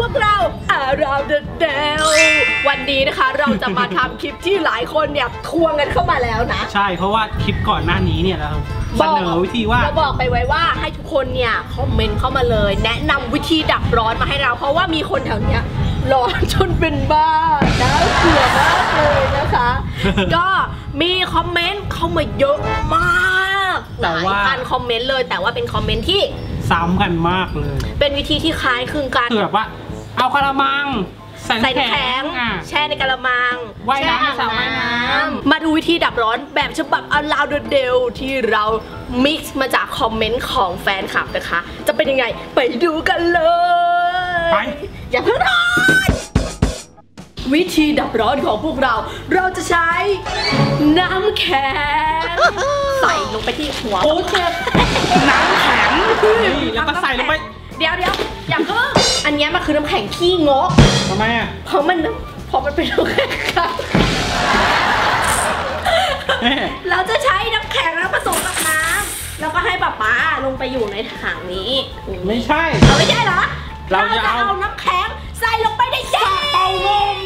พวกเราอาราวเดเดลวันนี้นะคะเราจะมาทำคลิปที่หลายคนเนี่ยทวงกันเข้ามาแล้วนะ ใช่เพราะว่าคลิปก่อนหน้านี้เนี่ยเราเสนอวิธีว่าเราบอกไปไว้ว่าให้ทุกคนเนี่ยคอมเมนต์เข้ามาเลย แนะนำวิธีดับร้อนมาให้เรา เพราะว่ามีคนแถวเนี้ยร้อนจนเป็นบ้าน่ากลัวมากเลยนะคะ ก็มีคอมเมนต์เข้ามาเยอะมากหแต่ลายว่าพันคอมเมนต์เลย แต่ว่าเป็นคอมเมนต์ที่ซ้ำกันมากเลย เป็นวิธีที่คล้ายคลึงกันคือแบบว่า เอากระมัง ใส่ใส่น้ำน้ำแข็แข็งงอะ แช่ในกระมังว่ายน้ำแช่ในสระว่ายน้ำ มาดูวิธีดับร้อนแบบฉบับ Around the d e l ที่เรา mix มาจากคอมเมนต์ของแฟนคลับนะคะ จะเป็นยังไงไปดูกันเลย ไป อย่าเพิ่งทอนวิธีดับร้อนของพวกเรา เราจะใช้ น้ำแข็ง ใส่ลงไปที่หัว โอ้เจ็บน้ำแข็งนี่แล้วก็ใส่ลงไป เดี๋ยวเดี๋ยวอย่าเพิ่ง อันเนี้ยมันคือน้ำแข็งขี้งก ทำไมอะเพราะมันเพราะมันเป็นน้ำแข็งครับเอ๊ะเราจะใช้น้ำแข็งแล้วผสมกับน้ำแล้วก็ให้ป๊าป๊าลงไปอยู่ในถังนี้ไม่ใช่ เอาไม่ใช่เหรอเราจะจะเอาเอา น้ำแข็งใส่ลงไปในแก้วเป่านม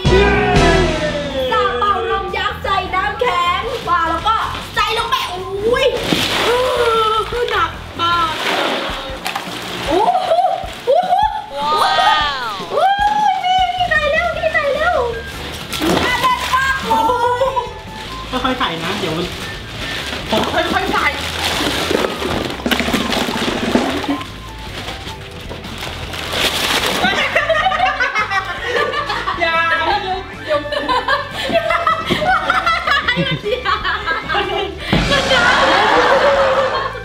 นะ เดี๋ยวมันผมค่อยๆใส่อย่าเดี๋ยว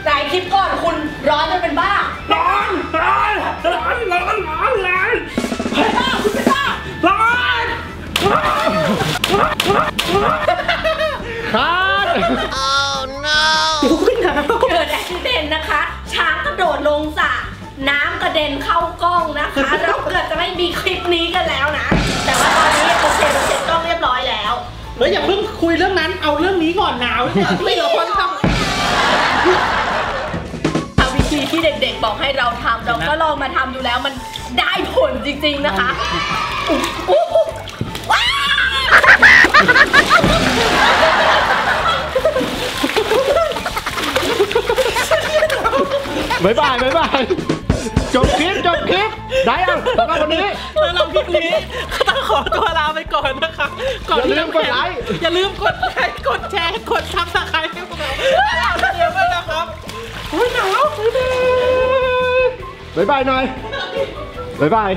ไหนคลิปก่อนคุณร้อนจนเป็นบ้า ร้อนร้อนร้อนร้อนร้อนร้อนเป็นบ้าคุณเป็นบ้าร้อนครับอุ้ย หนาวเกิดอุบิเหตุนะคะ ช้างกระโดดลงสระน้ำกระเด็นเข้ากล้องนะคะ เราเกิดจะไม่มีคลิปนี้กันแล้วนะ แต่ว่าตอนนี้โอเคเราเสร็จกล้องเรียบร้อยแล้ว เฮ้ยอย่าเพิ่งคุยเรื่องนั้นเอาเรื่องนี้ก่อนหนาวเนี่ยไม่เหลือคนททำวิธีที่เด็กๆบอกให้เราทำเราก็ลองมาทำดูแล้วมันได้ผลจริงๆนะคะอุ๊ยอุ๊ยว้า บ๊ายบายบ๊ายบายจบคลิปจบคลิปได้ยังสำหรับวันนี้ำแล้วเราคลิปนี้ก็ต้องขอตัวลาไปก่อนนะคะก่อนที่อย่าลืมกดไลค์อย่าลืมกดไลค์กดแชร์กดซับสไครต์ให้พวกเราเราเดี๋ยวกันนะครับอุ้ยหนาวบ๊ายบายหน่อยบ๊ายบาย